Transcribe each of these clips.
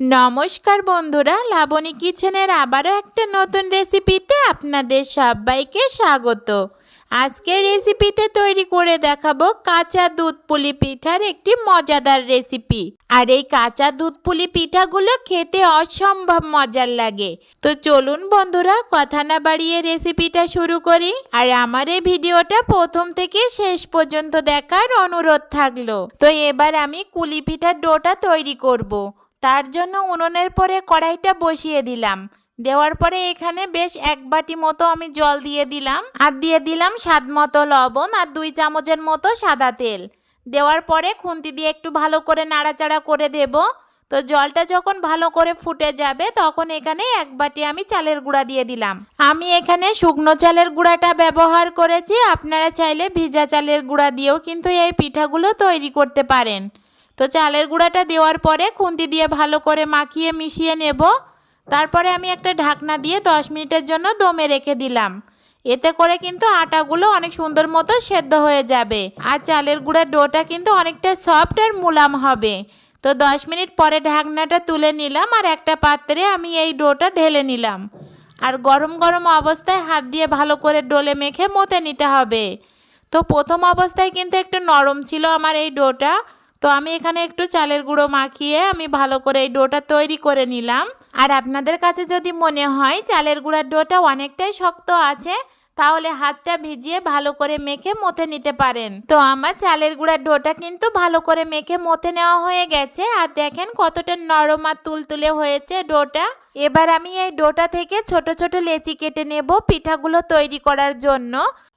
নমস্কার বন্ধুরা, লাবণী কিচেনের আবারও একটা নতুন রেসিপিতে আপনাদের সবাইকে স্বাগত। আজকের রেসিপিতে তৈরি করে দেখাবো কাঁচা দুধ পুলি পিঠার একটি মজাদার রেসিপি। আর এই কাঁচা দুধ পুলি পিঠাগুলো খেতে অসম্ভব মজার লাগে। তো চলুন বন্ধুরা, কথা না বাড়িয়ে রেসিপিটা শুরু করি। আর আমার এই ভিডিওটা প্রথম থেকে শেষ পর্যন্ত দেখার অনুরোধ থাকল। তো এবার আমি কুলি পিঠার ডোটা তৈরি করব। তার জন্য উনুনের পরে কড়াইটা বসিয়ে দিলাম। দেওয়ার পরে এখানে বেশ এক বাটি মতো আমি জল দিয়ে দিলাম আর দিয়ে দিলাম স্বাদ মতো লবণ আর দুই চামচের মতো সাদা তেল। দেওয়ার পরে খুন্তি দিয়ে একটু ভালো করে নাড়াচাড়া করে দেব। তো জলটা যখন ভালো করে ফুটে যাবে তখন এখানে এক বাটি আমি চালের গুঁড়া দিয়ে দিলাম। আমি এখানে শুকনো চালের গুঁড়াটা ব্যবহার করেছি। আপনারা চাইলে ভিজা চালের গুঁড়া দিয়েও কিন্তু এই পিঠাগুলো তৈরি করতে পারেন। তো চালের গুঁড়াটা দেওয়ার পরে খুন্তি দিয়ে ভালো করে মাখিয়ে মিশিয়ে নেব। তারপরে আমি একটা ঢাকনা দিয়ে দশ মিনিটের জন্য দমে রেখে দিলাম। এতে করে কিন্তু আটাগুলো অনেক সুন্দর মতো সেদ্ধ হয়ে যাবে। আর চালের গুঁড়ার ডোটা কিন্তু অনেকটা সফট আর মুলাম হবে। তো দশ মিনিট পরে ঢাকনাটা তুলে নিলাম আর একটা পাত্রে আমি এই ডোটা ঢেলে নিলাম। আর গরম গরম অবস্থায় হাত দিয়ে ভালো করে ডোলে মেখে মতে নিতে হবে। তো প্রথম অবস্থায় কিন্তু একটু নরম ছিল আমার এই ডোটা। তো আমি এখানে একটু চালের গুঁড়ো মাখিয়ে আমি ভালো করে এই ডোটা তৈরি করে নিলাম। আর আপনাদের কাছে যদি মনে হয় চালের গুঁড়ার ডোটা অনেকটাই শক্ত আছে, তাহলে হাতটা ভিজিয়ে ভালো করে মেখে মথে নিতে পারেন। তো আমার চালের গুঁড়ার ডোটা কিন্তু ভালো করে মেখে মথে নেওয়া হয়ে গেছে। আর দেখেন কতটা নরম আর তুলতুলে হয়েছে ডোটা। এবার আমি এই ডোটা থেকে ছোট ছোট লেচি কেটে নেব পিঠাগুলো তৈরি করার জন্য।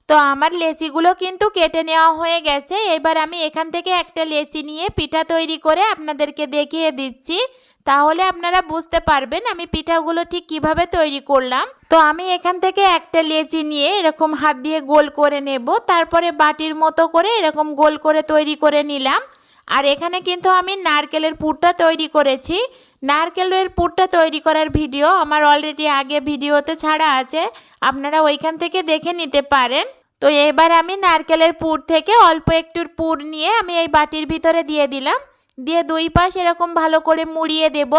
তো আমার লেচিগুলো কিন্তু কেটে নেওয়া হয়ে গেছে। এবার আমি এখান থেকে একটা লেচি নিয়ে পিঠা তৈরি করে আপনাদেরকে দেখিয়ে দিচ্ছি। তাহলে আপনারা বুঝতে পারবেন আমি পিঠাগুলো ঠিক কীভাবে তৈরি করলাম। তো আমি এখান থেকে একটা লেচি নিয়ে এরকম হাত দিয়ে গোল করে নেব। তারপরে বাটির মতো করে এরকম গোল করে তৈরি করে নিলাম। আর এখানে কিন্তু আমি নারকেলের পুরটা তৈরি করেছি। নারকেলের পুরটা তৈরি করার ভিডিও আমার অলরেডি আগে ভিডিওতে ছাড়া আছে। আপনারা ওইখান থেকে দেখে নিতে পারেন। তো এবার আমি নারকেলের পুর থেকে অল্প একটু পুর নিয়ে আমি এই বাটির ভিতরে দিয়ে দিলাম। দিয়ে দুই পাশ এরকম ভালো করে মুড়িয়ে দেব।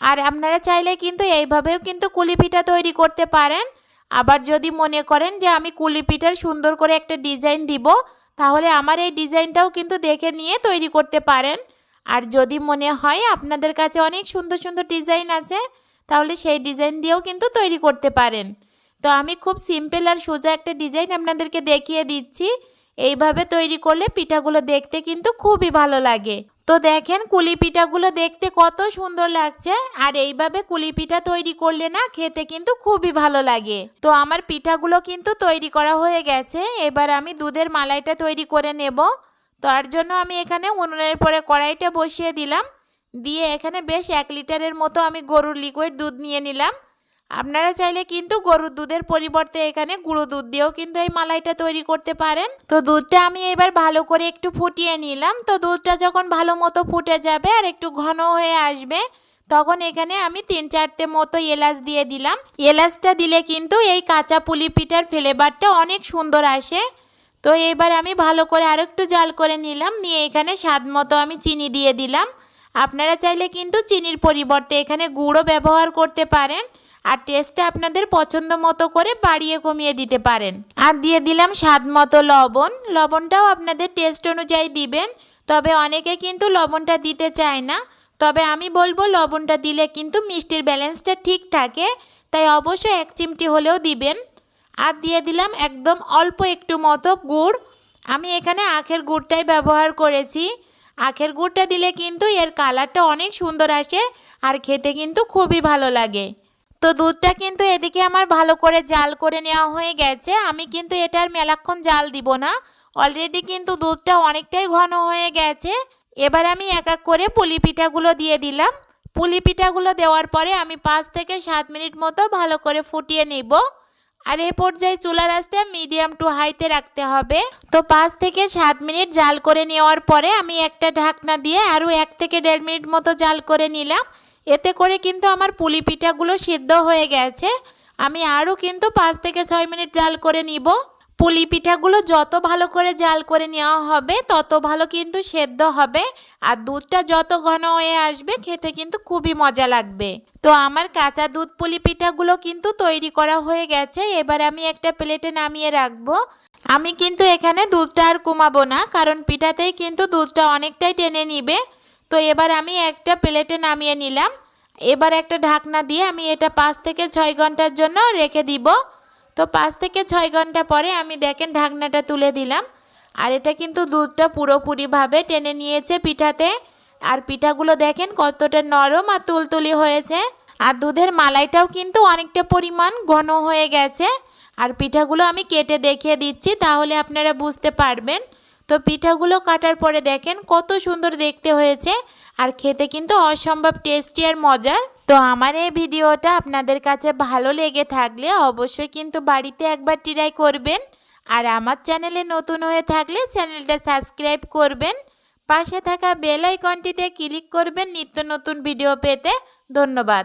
আর আপনারা চাইলে কিন্তু এইভাবেও কিন্তু কুলি পিঠা তৈরি করতে পারেন। আবার যদি মনে করেন যে আমি কুলি পিঠার সুন্দর করে একটা ডিজাইন দিব তাহলে আমার এই ডিজাইনটাও কিন্তু দেখে নিয়ে তৈরি করতে পারেন। আর যদি মনে হয় আপনাদের কাছে অনেক সুন্দর সুন্দর ডিজাইন আছে, তাহলে সেই ডিজাইন দিয়েও কিন্তু তৈরি করতে পারেন। তো আমি খুব সিম্পল আর সোজা একটা ডিজাইন আপনাদেরকে দেখিয়ে দিচ্ছি। এইভাবে তৈরি করলে পিঠাগুলো দেখতে কিন্তু খুবই ভালো লাগে। তো দেখেন কুলি পিঠাগুলো দেখতে কত সুন্দর লাগছে। আর এইভাবে কুলি পিঠা তৈরি করলে না খেতে কিন্তু খুবই ভালো লাগে। তো আমার পিঠাগুলো কিন্তু তৈরি করা হয়ে গেছে। এবার আমি দুধের মালাইটা তৈরি করে নেব। তার জন্য আমি এখানে উনুনের পরে কড়াইটা বসিয়ে দিলাম। দিয়ে এখানে বেশ এক লিটারের মতো আমি গরুর লিকুইড দুধ নিয়ে নিলাম। আপনারা চাইলে কিন্তু গরুর দুধের পরিবর্তে এখানে গুঁড়ো দুধ দিয়েও কিন্তু এই মালাইটা তৈরি করতে পারেন। তো দুধটা আমি এবার ভালো করে একটু ফুটিয়ে নিলাম। তো দুধটা যখন ভালো মতো ফুটে যাবে আর একটু ঘন হয়ে আসবে, তখন এখানে আমি তিন চারটে মতো এলাচ দিয়ে দিলাম। এলাচটা দিলে কিন্তু এই কাঁচা পুলি পিঠার ফ্লেভারটা অনেক সুন্দর আসে। তো এবার আমি ভালো করে আরও একটু জাল করে নিলাম। নিয়ে এখানে স্বাদ মতো আমি চিনি দিয়ে দিলাম। আপনারা চাইলে কিন্তু চিনির পরিবর্তে এখানে গুঁড়ো ব্যবহার করতে পারেন আর টেস্টটা আপনাদের পছন্দ মতো করে বাড়িয়ে কমিয়ে দিতে পারেন। আর দিয়ে দিলাম স্বাদ মতো লবণ। লবণটাও আপনাদের টেস্ট অনুযায়ী দিবেন। তবে অনেকে কিন্তু লবণটা দিতে চায় না। তবে আমি বলব লবণটা দিলে কিন্তু মিষ্টির ব্যালেন্সটা ঠিক থাকে। তাই অবশ্যই এক চিমটি হলেও দিবেন। আর দিয়ে দিলাম একদম অল্প একটু মতো গুড়। আমি এখানে আখের গুড়টাই ব্যবহার করেছি। আখের গুড়টা দিলে কিন্তু এর কালারটা অনেক সুন্দর আসে আর খেতে কিন্তু খুবই ভালো লাগে। তো দুধটা কিন্তু এদিকে আমার ভালো করে জাল করে নেওয়া হয়ে গেছে। আমি কিন্তু এটার মেলাক্ষণ জাল দিব না। অলরেডি কিন্তু দুধটা অনেকটাই ঘন হয়ে গেছে। এবার আমি এক এক করে পুলি পিঠাগুলো দিয়ে দিলাম। পুলি পিঠাগুলো দেওয়ার পরে আমি পাঁচ থেকে সাত মিনিট মতো ভালো করে ফুটিয়ে নিব। আর এ পর্যায়ে চুলার আঁচটা মিডিয়াম টু হাইতে রাখতে হবে। তো পাঁচ থেকে সাত মিনিট জাল করে নেওয়ার পরে আমি একটা ঢাকনা দিয়ে আরও এক থেকে দেড় মিনিট মতো জাল করে নিলাম। এতে করে কিন্তু আমার পুলি পিঠাগুলো সিদ্ধ হয়ে গেছে। আমি আরও কিন্তু পাঁচ থেকে ছয় মিনিট জাল করে নিব। পুলি পিঠাগুলো যত ভালো করে জাল করে নেওয়া হবে, তত ভালো কিন্তু সেদ্ধ হবে। আর দুধটা যত ঘন হয়ে আসবে, খেতে কিন্তু খুবই মজা লাগবে। তো আমার কাঁচা দুধ পুলি পিঠাগুলো কিন্তু তৈরি করা হয়ে গেছে। এবার আমি একটা প্লেটে নামিয়ে রাখব। আমি কিন্তু এখানে দুধটা আর কমাবো না, কারণ পিঠাতেই কিন্তু দুধটা অনেকটাই টেনে নিবে। তো এবার আমি একটা প্লেটে নামিয়ে নিলাম। এবার একটা ঢাকনা দিয়ে আমি এটা পাঁচ থেকে ছয় ঘণ্টার জন্য রেখে দিব। তো পাঁচ থেকে ছয় ঘণ্টা পরে আমি দেখেন ঢাকনাটা তুলে দিলাম। আর এটা কিন্তু দুধটা পুরোপুরিভাবে টেনে নিয়েছে পিঠাতে। আর পিঠাগুলো দেখেন কতটা নরম আর তুলতুলি হয়েছে। আর দুধের মালাইটাও কিন্তু অনেকটা পরিমাণ ঘন হয়ে গেছে। আর পিঠাগুলো আমি কেটে দেখিয়ে দিচ্ছি, তাহলে আপনারা বুঝতে পারবেন। তো পিঠাগুলো কাটার পরে দেখেন কত সুন্দর দেখতে হয়েছে। আর খেতে কিন্তু অসম্ভব টেস্টি আর মজার। তো আমার এই ভিডিওটা আপনাদের কাছে ভালো লেগে থাকলে অবশ্যই কিন্তু বাড়িতে একবার ট্রাই করবেন। আর আমার চ্যানেলে নতুন হয়ে থাকলে চ্যানেলটা সাবস্ক্রাইব করবেন। পাশে থাকা বেল আইকনটিতে ক্লিক করবেন নিত্য নতুন ভিডিও পেতে। ধন্যবাদ।